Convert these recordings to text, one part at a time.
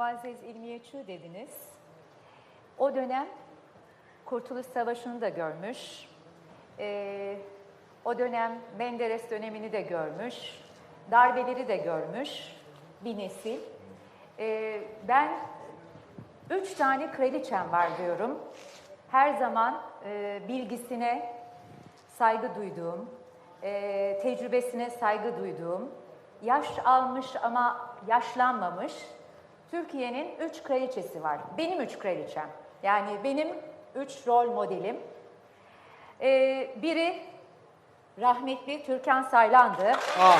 Muazzez İlmiye Çığ dediniz. O dönem Kurtuluş Savaşı'nı da görmüş. Ee, o dönem Menderes dönemini de görmüş. Darbeleri de görmüş bir nesil. Ee, ben üç tane kraliçem var diyorum. Her zaman e, bilgisine saygı duyduğum, e, tecrübesine saygı duyduğum, yaş almış ama yaşlanmamış Türkiye'nin üç kraliçesi var. Benim üç kraliçem. Yani benim üç rol modelim. E, biri rahmetli Türkan Saylan'dı. Ah.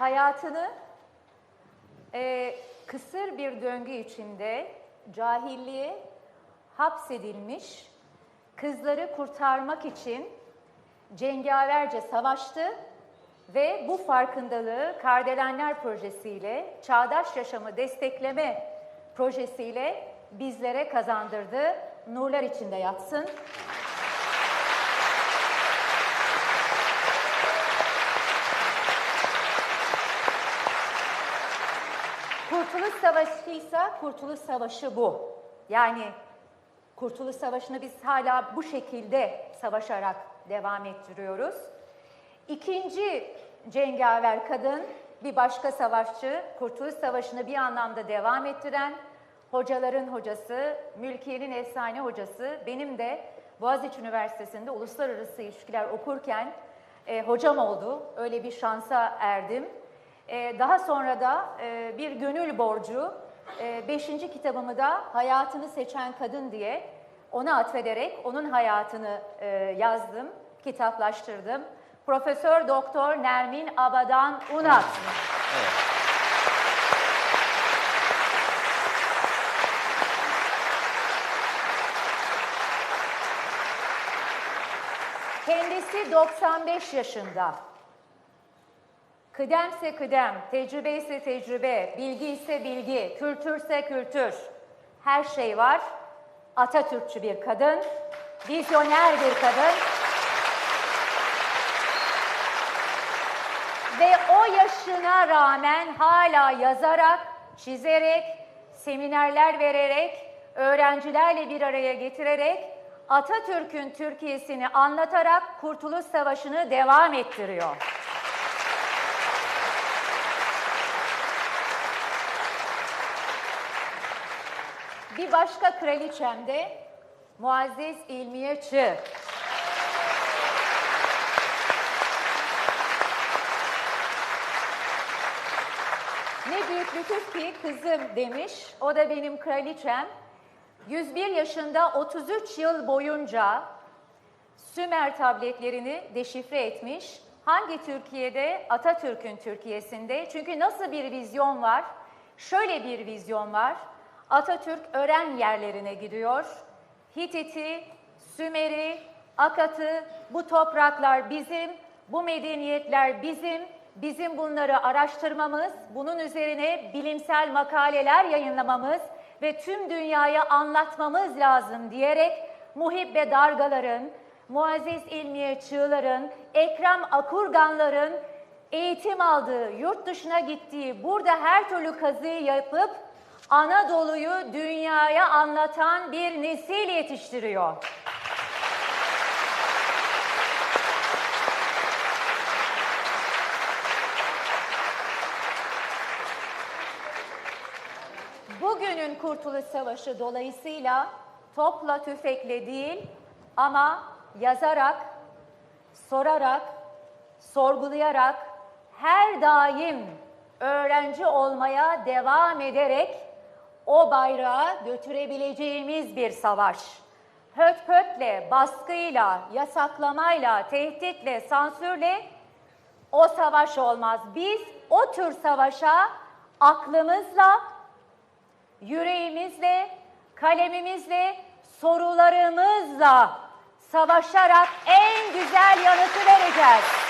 Hayatını e, kısır bir döngü içinde cahilliğe hapsedilmiş kızları kurtarmak için cengaverce savaştı ve bu farkındalığı Kardelenler projesiyle, Çağdaş Yaşamı Destekleme projesiyle bizlere kazandırdı. Nurlar içinde yatsın. Kurtuluş Savaşı ise Kurtuluş Savaşı bu. Yani Kurtuluş Savaşı'nı biz hala bu şekilde savaşarak devam ettiriyoruz. İkinci cengaver kadın bir başka savaşçı, Kurtuluş Savaşı'nı bir anlamda devam ettiren hocaların hocası, mülkiyenin efsane hocası, benim de Boğaziçi Üniversitesi'nde uluslararası ilişkiler okurken e, hocam oldu. Öyle bir şansa erdim. E, daha sonra da e, bir gönül borcu, e, beşinci kitabımı da Hayatını Seçen Kadın diye ona atfederek onun hayatını e, yazdım, kitaplaştırdım. Profesör Doktor Nermin Abadan Unat. Kendisi 95 yaşında. Kıdemse kıdem, tecrübe ise tecrübe, bilgi ise bilgi, kültürse kültür. Her şey var. Atatürkçü bir kadın, vizyoner bir kadın. Ve o yaşına rağmen hala yazarak, çizerek, seminerler vererek, öğrencilerle bir araya getirerek Atatürk'ün Türkiye'sini anlatarak Kurtuluş Savaşı'nı devam ettiriyor. Bir başka kraliçem de Muazzez İlmiye Çığ. Ne büyük lütuf ki kızım demiş. O da benim kraliçem. 101 yaşında 33 yıl boyunca Sümer tabletlerini deşifre etmiş. Hangi Türkiye'de? Atatürk'ün Türkiye'sinde. Çünkü nasıl bir vizyon var? Şöyle bir vizyon var. Atatürk öğren yerlerine gidiyor. Hititi, Sümer'i, Akat'ı, bu topraklar bizim, bu medeniyetler bizim, bizim bunları araştırmamız, bunun üzerine bilimsel makaleler yayınlamamız ve tüm dünyaya anlatmamız lazım diyerek Muhibbe Dargaların, Muazzez İlmiye Çığlar'ın, Ekrem Akurganların eğitim aldığı, yurt dışına gittiği, burada her türlü kazıyı yapıp Anadolu'yu dünyaya anlatan bir nesil yetiştiriyor. Bugünün Kurtuluş Savaşı dolayısıyla topla tüfekle değil ama yazarak, sorarak, sorgulayarak her daim öğrenci olmaya devam ederek o bayrağı götürebileceğimiz bir savaş. Höt pötle, baskıyla, yasaklamayla, tehditle, sansürle o savaş olmaz. Biz o tür savaşa aklımızla, yüreğimizle, kalemimizle, sorularımızla savaşarak en güzel yanıtı vereceğiz.